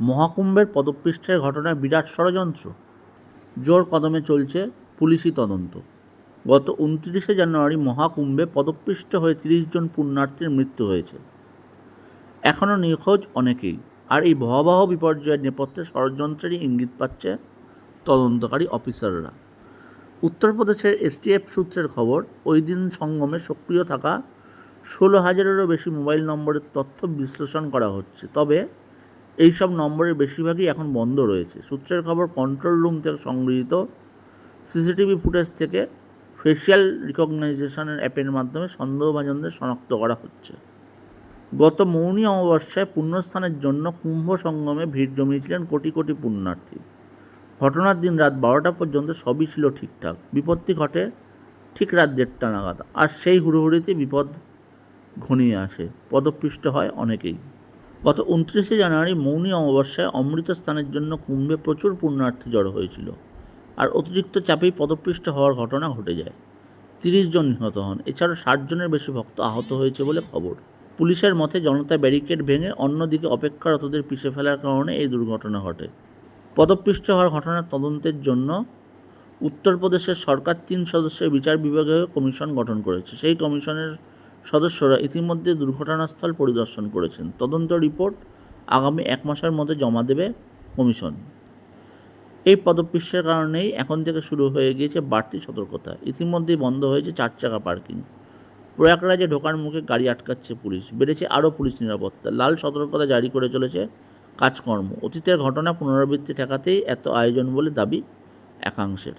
মহাকুম্ভের পদপৃষ্ঠের ঘটনায় বিরাট ষড়যন্ত্র। জোর কদমে চলছে পুলিশি তদন্ত। গত উনত্রিশে জানুয়ারি মহাকুম্ভে পদপৃষ্ঠ হয়ে তিরিশ জন পুণ্যার্থীর মৃত্যু হয়েছে। এখনও নিখোঁজ অনেকেই, আর এই ভয়াবহ বিপর্যয়ের নেপথ্যে ষড়যন্ত্রেরই ইঙ্গিত পাচ্ছে তদন্তকারী অফিসাররা। উত্তরপ্রদেশের এসটিএফ সূত্রের খবর, ওই দিন সঙ্গমে সক্রিয় থাকা ষোলো হাজারেরও বেশি মোবাইল নম্বরের তথ্য বিশ্লেষণ করা হচ্ছে। তবে এই সব নম্বরের বেশিরভাগই এখন বন্ধ রয়েছে। সূত্রের খবর কন্ট্রোল রুম থেকে সংগৃহীত সিসিটিভি ফুটেজ থেকে ফেসিয়াল রিকগনাইজেশনের অ্যাপের মাধ্যমে সন্দেহভাজনদের শনাক্ত করা হচ্ছে। গত মৌনী অমাবস্যায় পুণ্যস্থানের জন্য কুম্ভ সঙ্গমে ভিড় জমিয়েছিলেন কোটি কোটি পুণ্যার্থী। ঘটনার দিন রাত বারোটা পর্যন্ত সবই ছিল ঠিকঠাক। বিপত্তি ঘটে ঠিক রাত দেড়টা নাগাদ। আর সেই হুড়োহুড়িতে বিপদ ঘনিয়ে আসে। পদপৃষ্ট হয় অনেকেই। গত উনত্রিশে জানুয়ারি মৌনী অমাবস্যায় অমৃত স্থানের জন্য কুম্ভে প্রচুর পুণ্যার্থী জড়ো হয়েছিল। আর অতিরিক্ত চাপেই পদপৃষ্ট হওয়ার ঘটনা ঘটে যায়। তিরিশ জন নিহত হন, এছাড়াও ষাট জনের বেশি ভক্ত আহত হয়েছে বলে খবর। পুলিশের মতে জনতা ব্যারিকেড ভেঙে অন্যদিকে অপেক্ষারতদের পিষে ফেলার কারণে এই দুর্ঘটনা ঘটে। পদপৃষ্ট হওয়ার ঘটনার তদন্তের জন্য উত্তরপ্রদেশের সরকার তিন সদস্যের বিচার বিভাগীয় কমিশন গঠন করেছে। সেই কমিশনের সদস্যরা ইতিমধ্যে দুর্ঘটনাস্থল পরিদর্শন করেছেন। তদন্ত রিপোর্ট আগামী এক মাসের মধ্যে জমা দেবে কমিশন। এই পদপৃষ্ঠের কারণেই এখন থেকে শুরু হয়ে গিয়েছে বাড়তি সতর্কতা। ইতিমধ্যেই বন্ধ হয়েছে চার চাকা পার্কিং। প্রয়াগরাজে ঢোকার মুখে গাড়ি আটকাচ্ছে পুলিশ। বেড়েছে আরও পুলিশ নিরাপত্তা। লাল সতর্কতা জারি করে চলেছে কাজকর্ম। অতীতের ঘটনা পুনরাবৃত্তি ঠেকাতেই এত আয়োজন বলে দাবি একাংশের।